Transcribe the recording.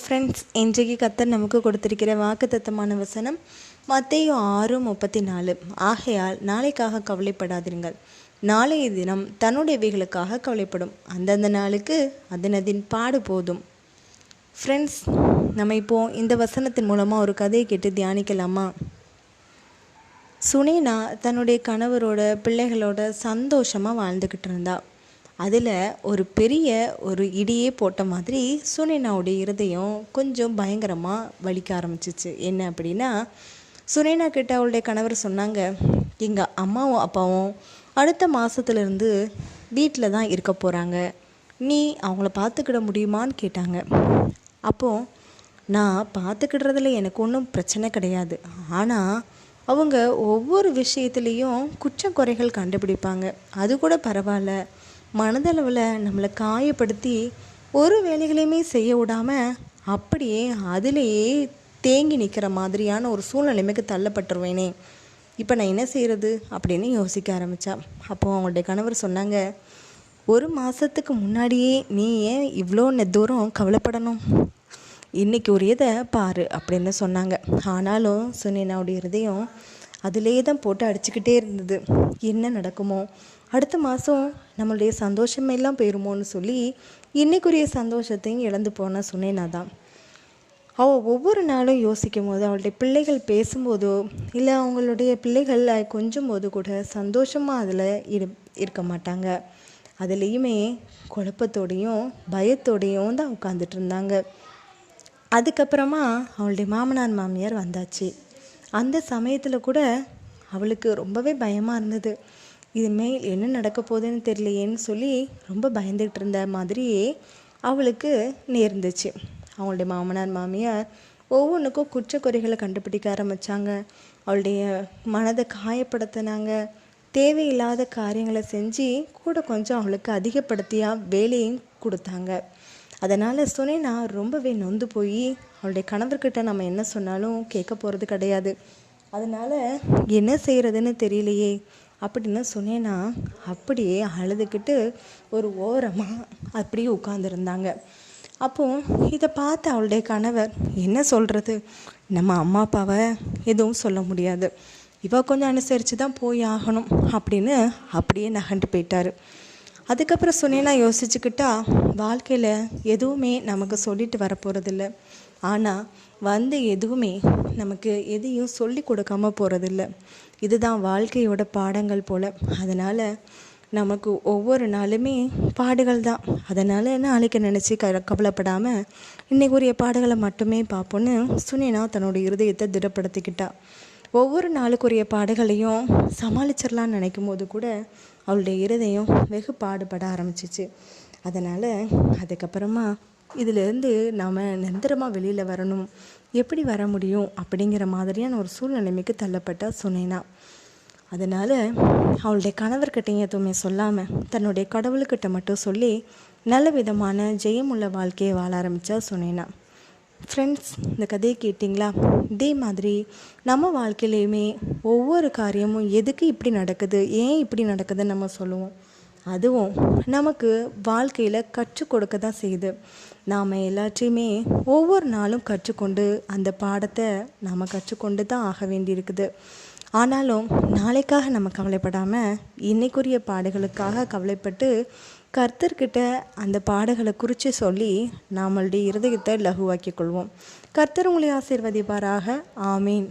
Friends இன்றைக்கு கத்தர் நமக்கு கொடுத்திருக்கிற வாக்குத்தத்தமான வசனம் மத்தையும் ஆறு முப்பத்தி நாலு ஆகையால் நாளைக்காக கவலைப்படாதிருங்கள். நாளைய தினம் தன்னுடையவைகளுக்காக கவலைப்படும். அந்தந்த நாளுக்கு அதனதின் பாடு போதும். ஃப்ரெண்ட்ஸ் நம்ம இப்போ இந்த வசனத்தின் மூலமாக ஒரு கதையை கேட்டு தியானிக்கலாமா? சுனேனா தன்னுடைய கணவரோட பிள்ளைகளோட சந்தோஷமாக வாழ்ந்துக்கிட்டு இருந்தா. அதில் ஒரு பெரிய ஒரு இடியே போட்ட மாதிரி சுனேனாவுடைய இருதயம் கொஞ்சம் பயங்கரமாக வலிக்க ஆரம்பிச்சிச்சு. என்ன அப்படின்னா சுனேனா கிட்ட அவளுடைய கணவர் சொன்னாங்க எங்கள் அம்மாவும் அப்பாவும் அடுத்த மாதத்துலேருந்து வீட்டில் தான் இருக்க போகிறாங்க நீ அவங்கள பார்த்துக்கிட முடியுமான்னு கேட்டாங்க. அப்போது நான் பார்த்துக்கிடுறதுல எனக்கு ஒன்றும் பிரச்சனை கிடையாது. ஆனால் அவங்க ஒவ்வொரு விஷயத்துலேயும் குற்றம் குறைகள் கண்டுபிடிப்பாங்க. அது கூட பரவாயில்ல. மனதளவில் நம்மளை காயப்படுத்தி ஒரு வேலைகளையுமே செய்ய விடாமல் அப்படியே அதிலேயே தேங்கி நிற்கிற மாதிரியான ஒரு சூழ்நிலைமைக்கு தள்ளப்பட்டுருவேனே. இப்போ நான் என்ன செய்கிறது அப்படின்னு யோசிக்க ஆரம்பித்தா அப்போது அவங்களுடைய கணவர் சொன்னாங்க ஒரு மாதத்துக்கு முன்னாடியே நீ ஏன் இவ்வளோ தூரம் கவலைப்படணும்? இன்றைக்கி ஒரு இதை பாரு அப்படின்னு சொன்னாங்க. ஆனாலும் சுனினாவுடைய இருதயம் அதிலே தான் போட்டு அடிச்சுக்கிட்டே இருந்தது. என்ன நடக்குமோ? அடுத்த மாதம் நம்மளுடைய சந்தோஷமெல்லாம் போயிருமோன்னு சொல்லி இன்னைக்குரிய சந்தோஷத்தையும் இழந்து போன சுனேனா தான். அவள் ஒவ்வொரு நாளும் யோசிக்கும் போது அவளுடைய பிள்ளைகள் பேசும்போதோ இல்லை அவங்களுடைய பிள்ளைகள் கொஞ்சம் போது கூட சந்தோஷமாக அதில் இரு இருக்க மாட்டாங்க. அதுலேயுமே குழப்பத்தோடையும் பயத்தோடையும் தான் உட்காந்துட்டு இருந்தாங்க. அதுக்கப்புறமா அவளுடைய மாமனார் மாமியார் வந்தாச்சு. அந்த சமயத்தில் கூட அவளுக்கு ரொம்பவே பயமாக இருந்தது. இதுமேல் என்ன நடக்க போகுதுன்னு தெரியலையேன்னு சொல்லி ரொம்ப பயந்துகிட்டு இருந்த மாதிரியே அவளுக்கு நேர்ந்துச்சு. அவங்களுடைய மாமனார் மாமியார் ஒவ்வொன்றுக்கும் குற்றக்குறைகளை கண்டுபிடிக்க ஆரம்பித்தாங்க அவளுடைய மனதை காயப்படுத்தினாங்க. தேவையில்லாத காரியங்களை செஞ்சு கூட கொஞ்சம் அவளுக்கு அதிகப்படுத்தியாக வேலையும் கொடுத்தாங்க. அதனால் சுனேனா ரொம்பவே நொந்து போய் அவளுடைய கணவர்கிட்ட நம்ம என்ன சொன்னாலும் கேட்க போகிறது கிடையாது. அதனால் என்ன செய்கிறதுன்னு தெரியலையே அப்படின்னு சொன்னேன்னா அப்படியே அழுதுகிட்டு ஒரு ஓரமாக அப்படியே உட்காந்துருந்தாங்க அப்போது இதை பார்த்து அவளுடைய கணவர் என்ன சொல்கிறது நம்ம அம்மா அப்பாவை எதுவும் சொல்ல முடியாது. இவ கொஞ்சம் அனுசரித்து தான் போய் ஆகணும் அப்படின்னு அப்படியே நகண்டு போயிட்டாரு. அதுக்கப்புறம் சுனேனா யோசிச்சுக்கிட்டா வாழ்க்கையில் எதுவுமே நமக்கு சொல்லிட்டு வரப்போகிறதில்ல ஆனால் வந்து எதுவுமே நமக்கு எதையும் சொல்லி கொடுக்காம போகிறதில்ல இதுதான் வாழ்க்கையோட பாடங்கள் போல். அதனால் நமக்கு ஒவ்வொரு நாளுமே பாடுகள் தான். அதனால் நாளைக்கு நினச்சி க கவலைப்படாமல் இன்றைக்குரிய பாடுகளை மட்டுமே பார்ப்போன்னு சுனினா தன்னோட இருதயத்தை திடப்படுத்திக்கிட்டா. ஒவ்வொரு நாளுக்குரிய பாடுகளையும் சமாளிச்சிடலான்னு நினைக்கும் போது கூட அவளுடைய இருதயம் வெகு பாடுபட ஆரம்பிச்சிச்சு. அதனால் அதுக்கப்புறமா இதிலேருந்து நாம் நிரந்தரமாக வெளியில் வரணும். எப்படி வர முடியும் அப்படிங்கிற மாதிரியான ஒரு சூழ்நிலைமைக்கு தள்ளப்பட்ட சுனேனா. அதனால் அவளுடைய கணவர்கிட்டையும் எதுவுமே சொல்லாமல் தன்னுடைய கடவுள்கிட்ட மட்டும் சொல்லி நல்ல விதமான ஜெயமுள்ள வாழ்க்கையை வாழ ஆரம்பித்தா சுனேனா. ஃப்ரெண்ட்ஸ் இந்த கதையை கேட்டிங்களா? இதே மாதிரி நம்ம வாழ்க்கையிலையுமே ஒவ்வொரு காரியமும் எதுக்கு இப்படி நடக்குது ஏன் இப்படி நடக்குதுன்னு நம்ம சொல்லுவோம். அதுவும் நமக்கு வாழ்க்கையில் கற்றுக் கொடுக்க தான் செய்யுது. நாம் எல்லாத்தையுமே ஒவ்வொரு நாளும் கற்றுக்கொண்டு அந்த பாடத்தை நாம் கற்றுக்கொண்டு தான் ஆக வேண்டியிருக்குது. ஆனாலும் நாளைக்காக நம்ம கவலைப்படாமல் இன்னைக்குரிய பாடுகளுக்காக கவலைப்பட்டு கர்த்தர்கிட்ட அந்த பாடகளை குறித்து சொல்லி நம்மளுடைய இருதயத்தை லகுவாக்கிக் கொள்வோம். கர்த்தர் உங்களை ஆசீர்வதிப்பாராக. ஆமீன்.